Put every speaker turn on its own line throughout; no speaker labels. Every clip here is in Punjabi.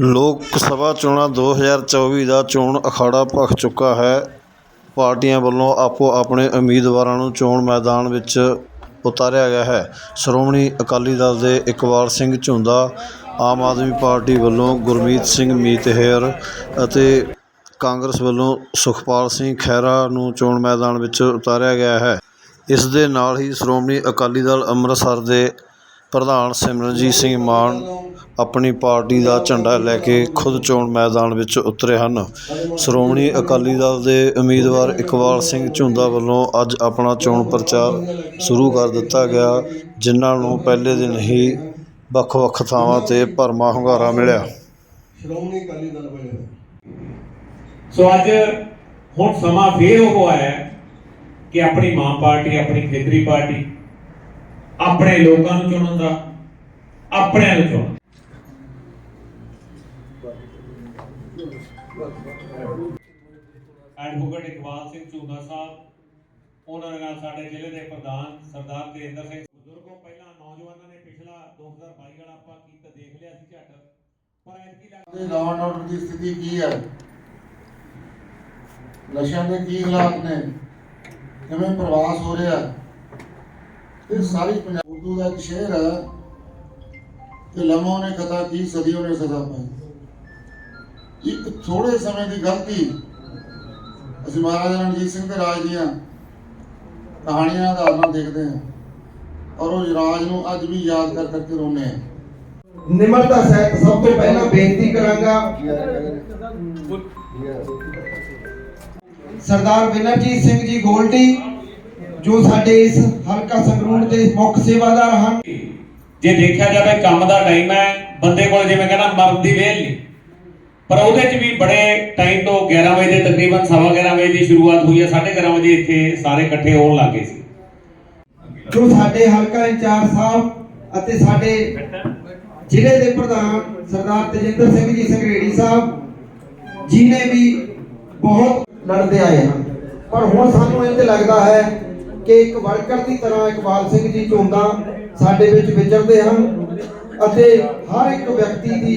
ਲੋਕ ਸਭਾ ਚੋਣਾਂ ਦੋ ਹਜ਼ਾਰ ਚੌਵੀ ਦਾ ਚੋਣ ਅਖਾੜਾ ਭਖ ਚੁੱਕਾ ਹੈ। ਪਾਰਟੀਆਂ ਵੱਲੋਂ ਆਪੋ ਆਪਣੇ ਉਮੀਦਵਾਰਾਂ ਨੂੰ ਚੋਣ ਮੈਦਾਨ ਵਿੱਚ ਉਤਾਰਿਆ ਗਿਆ ਹੈ। ਸ਼੍ਰੋਮਣੀ ਅਕਾਲੀ ਦਲ ਦੇ ਇਕਬਾਲ ਸਿੰਘ ਝੁੰਦਾ, ਆਮ ਆਦਮੀ ਪਾਰਟੀ ਵੱਲੋਂ ਗੁਰਮੀਤ ਸਿੰਘ ਮੀਤਹਿਰ ਅਤੇ ਕਾਂਗਰਸ ਵੱਲੋਂ ਸੁਖਪਾਲ ਸਿੰਘ ਖਹਿਰਾ ਨੂੰ ਚੋਣ ਮੈਦਾਨ ਵਿੱਚ ਉਤਾਰਿਆ ਗਿਆ ਹੈ। ਇਸ ਦੇ ਨਾਲ ਹੀ ਸ਼੍ਰੋਮਣੀ ਅਕਾਲੀ ਦਲ ਅੰਮ੍ਰਿਤਸਰ ਦੇ ਪ੍ਰਧਾਨ ਸਿਮਰਨਜੀਤ ਸਿੰਘ ਮਾਨ ਆਪਣੀ ਪਾਰਟੀ ਦਾ ਝੰਡਾ ਲੈ ਕੇ ਖੁਦ ਚੋਣ ਮੈਦਾਨ ਵਿੱਚ ਉਤਰੇ ਹਨ। ਸ਼੍ਰੋਮਣੀ ਅਕਾਲੀ ਦਲ ਦੇ ਉਮੀਦਵਾਰ ਇਕਬਾਲ ਸਿੰਘ ਝੁੰਦਾ ਵੱਲੋਂ ਅੱਜ ਆਪਣਾ ਚੋਣ ਪ੍ਰਚਾਰ ਸ਼ੁਰੂ ਕਰ ਦਿੱਤਾ ਗਿਆ, ਜਿਨ੍ਹਾਂ ਨੂੰ ਪਹਿਲੇ ਦਿਨ ਹੀ ਵੱਖ-ਵੱਖ ਥਾਵਾਂ ਤੇ ਭਰਮਾ ਹੁੰਗਾਰਾ ਮਿਲਿਆ।
ਸ਼੍ਰੋਮਣੀ ਅਕਾਲੀ ਦਲ ਬਣੇ
ਸੋ ਅੱਜ ਹੁਣ ਸਮਾਂ ਫੇਰ ਉਹ ਆਇਆ ਕਿ ਆਪਣੀ ਮਾਂ ਪਾਰਟੀ, ਆਪਣੀ ਖੇਤਰੀ ਪਾਰਟੀ ਆਪਣੇ ਲੋਕਾਂ ਨੂੰ ਚੁਣਨ ਦਾ, ਆਪਣਿਆਂ ਨੂੰ ਚੁਣਨ। ਐਡਵੋਕੇਟ ਇਕਬਾਲ ਸਿੰਘ ਝੂਨਾ ਸਾਹਿਬ, ਉਹਨਾਂ ਨਾਲ ਸਾਡੇ ਜ਼ਿਲ੍ਹੇ ਦੇ ਪ੍ਰਧਾਨ ਸਰਦਾਰ ਤੇਂਦਰ ਸਿੰਘ। ਬਜ਼ੁਰਗੋਂ, ਪਹਿਲਾਂ ਨੌਜਵਾਨਾਂ ਨੇ ਪਿਛਲਾ 2022 ਵਾਲਾ ਆਪਾਂ ਕੀਤਾ ਦੇਖ ਲਿਆ ਸੀ ਝੱਟ, ਪਰ ਐਤਕੀ ਲੱਗ
ਲਾਅ ਐਂਡ ਆਰਡਰ ਦੀ ਸਥਿਤੀ ਕੀ ਹੈ ਨਸ਼ਿਆਂ ਦੇ ਕੀ ਹਾਲਾਤ ਨੇ? ਕਿਵੇਂ ਪ੍ਰਵਾਸ ਹੋ ਰਿਹਾ? ਇਹ ਸਾਰੀ ਪੰਜਾਬ ਉਰਦੂ ਦਾ ਇੱਕ ਸ਼ੇਰ ਹੈ ਕਿ ਲਮੋਂ ਨੇ ਖਤਾ ਕੀ ਸਦੀਆਂ ਨੇ ਸਜ਼ਾ ਪਾਈ। ਇੱਕ ਥੋੜੇ ਸਮੇਂ ਦੀ ਗਲਤੀ ਅਸੀਂ ਮਹਾਰਾਜਾ ਰਣਜੀਤ ਸਿੰਘ ਦੇ ਰਾਜ ਦੀਆਂ ਕਹਾਣੀਆਂ ਦਾ ਆਧਾਰ ਦੇਖਦੇ ਹਾਂ ਔਰ ਉਹ ਰਾਜ ਨੂੰ ਅੱਜ ਵੀ ਯਾਦ ਕਰ ਕਰਕੇ ਰੋਂਦੇ ਹਾਂ।
ਨਿਮਰਤਾ ਸਹਿਤ ਸਭ ਤੋਂ ਪਹਿਲਾਂ ਬੇਨਤੀ ਕਰਾਂਗਾ। ਸਰਦਾਰ ਵਿਨਰਜੀਤ ਸਿੰਘ ਜੀ ਗੋਲਡੀ। ਜੋ ਸਾਡੇ ਇਸ ਹਲਕਾ ਸੰਗਰੂਰ ਦੇ ਮੁੱਖ ਸੇਵਾਦਾਰ ਹਨ।
ਜੇ ਦੇਖਿਆ ਜਾਵੇ ਕੰਮ ਦਾ ਟਾਈਮ ਹੈ ਬੰਦੇ ਕੋਲ ਜਿਵੇਂ ਕਹਿੰਦਾ ਮਰਨ ਦੀ ਵੇਲ ਨਹੀਂ। ਪਰ ਉਹਦੇ 'ਚ ਵੀ ਬੜੇ ਟਾਈਮ ਤੋਂ 11 ਵਜੇ ਦੇ ਤਕਰੀਬਨ ਸਵਾ 11 ਵਜੇ ਦੀ ਸ਼ੁਰੂਆਤ ਹੋਈ ਹੈ 11:30 ਵਜੇ ਇੱਥੇ ਸਾਰੇ ਇਕੱਠੇ ਹੋਣ ਲੱਗੇ ਸੀ।
ਜੋ ਸਾਡੇ ਹਲਕਾ ਇੰਚਾਰਜ ਸਾਹਿਬ ਅਤੇ ਸਾਡੇ ਜ਼ਿਲ੍ਹੇ ਦੇ ਪ੍ਰਧਾਨ ਸਰਦਾਰ ਤਜਿੰਦਰ ਸਿੰਘ ਜੀ ਸੰਗਰੇੜੀ ਸਾਹਿਬ ਜੀ ਨੇ ਵੀ ਬਹੁਤ ਲੜਦੇ ਆਏ ਹਨ। ਪਰ ਹੁਣ ਸਾਨੂੰ ਇੰਜ ਲੱਗਦਾ ਹੈ ਕਿ ਇੱਕ ਵਰਕਰ ਦੀ ਤਰ੍ਹਾਂ ਇਕਬਾਲ ਸਿੰਘ ਜੀ ਝੁੰਦਾ ਸਾਡੇ ਵਿੱਚ ਵਿਚਰਦੇ ਹਨ ਅਤੇ ਹਰ ਇੱਕ ਵਿਅਕਤੀ ਦੀ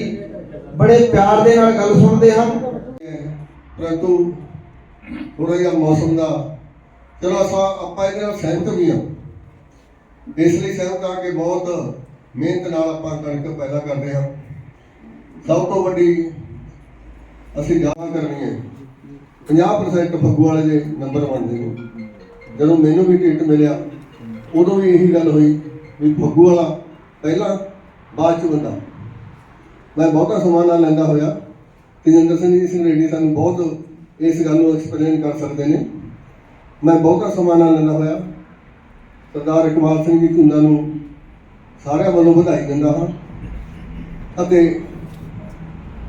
ਬੜੇ ਪਿਆਰ ਦੇ ਨਾਲ ਗੱਲ ਸੁਣਦੇ ਹਨ।
ਪਰੰਤੂ ਥੋੜਾ ਜਿਹਾ ਮੌਸਮ ਦਾ ਚਲੋ ਆਪਾਂ ਆਪਾਂ ਇਹਦੇ ਨਾਲ ਸਹਿਮਤ ਵੀ ਹਾਂ। ਇਸ ਲਈ ਸਹਿਮਤ ਹਾਂ ਕਿ ਬਹੁਤ ਮਿਹਨਤ ਨਾਲ ਆਪਾਂ ਕਣਕ ਪੈਦਾ ਕਰਦੇ ਹਾਂ। ਸਭ ਤੋਂ ਵੱਡੀ ਅਸੀਂ ਗਾਂ ਕਰਨੀ ਹੈ। 50% ਫੱਗੂ ਵਾਲੇ ਦੇ ਨੰਬਰ ਬਣਦੇ ਨੇ ਜਦੋਂ ਮੈਨੂੰ ਵੀ ਟਿਕਟ ਮਿਲਿਆ, ਉਦੋਂ ਵੀ ਇਹੀ ਗੱਲ ਹੋਈ ਵੀ ਫੱਗੂ ਵਾਲਾ ਪਹਿਲਾਂ ਬਾਅਦ ਚ ਬੰਦਾ। ਮੈਂ ਬਹੁਤਾ ਸਮਾਂ ਨਾਲ ਲੈਂਦਾ ਹੋਇਆ। ਤੇਜਿੰਦਰ ਸਿੰਘ ਜੀ ਸੰਗਰੇਡੀ ਸਾਨੂੰ ਬਹੁਤ ਇਸ ਗੱਲ ਨੂੰ ਐਕਸਪਲੇਨ ਕਰ ਸਕਦੇ ਨੇ। ਮੈਂ ਬਹੁਤਾ ਸਮਾਂ ਨਾਲ ਲੈਂਦਾ ਹੋਇਆ। ਸਰਦਾਰ ਇਕਬਾਲ ਸਿੰਘ ਜੀ ਧੁੰਦਾ ਨੂੰ ਸਾਰਿਆਂ ਵੱਲੋਂ ਵਧਾਈ ਦਿੰਦਾ ਹਾਂ। ਅਤੇ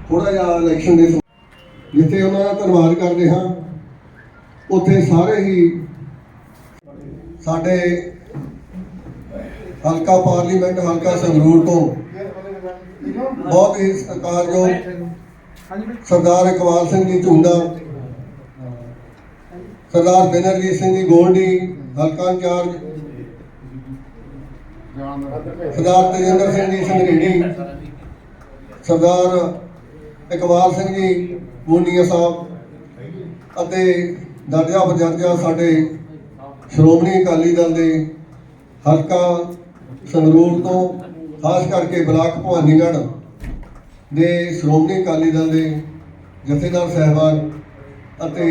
ਥੋੜਾ ਜਿਹਾ ਇਲੈਕਸ਼ਨ ਦੇ ਸਮ- ਜਿੱਥੇ ਉਹਨਾਂ ਦਾ ਧੰਨਵਾਦ ਕਰਦੇ ਹਾਂ, ਉੱਥੇ ਸਾਰੇ ਹੀ ਸਾਡੇ ਹਲਕਾ ਪਾਰਲੀਮੈਂਟ, ਹਲਕਾ ਸੰਗਰੂਰ ਤੋਂ ਬਹੁਤ ਹੀ ਸਤਿਕਾਰਯੋਗ ਸਰਦਾਰ ਇਕਬਾਲ ਸਿੰਘ ਜੀ ਝੁੰਦਾ ਸਰਦਾਰ ਬਿਨਰਜੀਤ ਸਿੰਘ ਜੀ ਗੋਲਡੀ, ਹਲਕਾ ਇੰਚਾਰਜ, ਸਰਦਾਰ ਤੇਜਿੰਦਰ ਸਿੰਘ ਜੀ ਸੰਗਰੇੜੀ ਸਰਦਾਰ ਇਕਬਾਲ ਸਿੰਘ ਜੀ ਮੋਨੀਆ ਸਾਹਿਬ ਅਤੇ ਦਰਜਾ ਬਜਰਜਾ ਸਾਡੇ ਸ਼੍ਰੋਮਣੀ ਅਕਾਲੀ ਦਲ ਦੇ ਹਲਕਾ ਸੰਗਰੂਰ ਤੋਂ, ਖਾਸ ਕਰਕੇ ਬਲਾਕ ਭਵਾਨੀਗੜ੍ਹ ਦੇ ਸ਼੍ਰੋਮਣੀ ਅਕਾਲੀ ਦਲ ਦੇ ਜਥੇਦਾਰ ਸਹਿਬਾਨ ਅਤੇ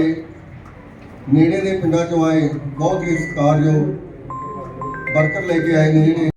ਨੇੜੇ ਦੇ ਪਿੰਡਾਂ ਚੋਂ ਆਏ ਬਹੁਤ ਹੀ ਸਤਿਕਾਰਯੋਗ ਵਰਕਰ ਲੈ ਕੇ ਆਏ ਨੇ ਜਿਹੜੇ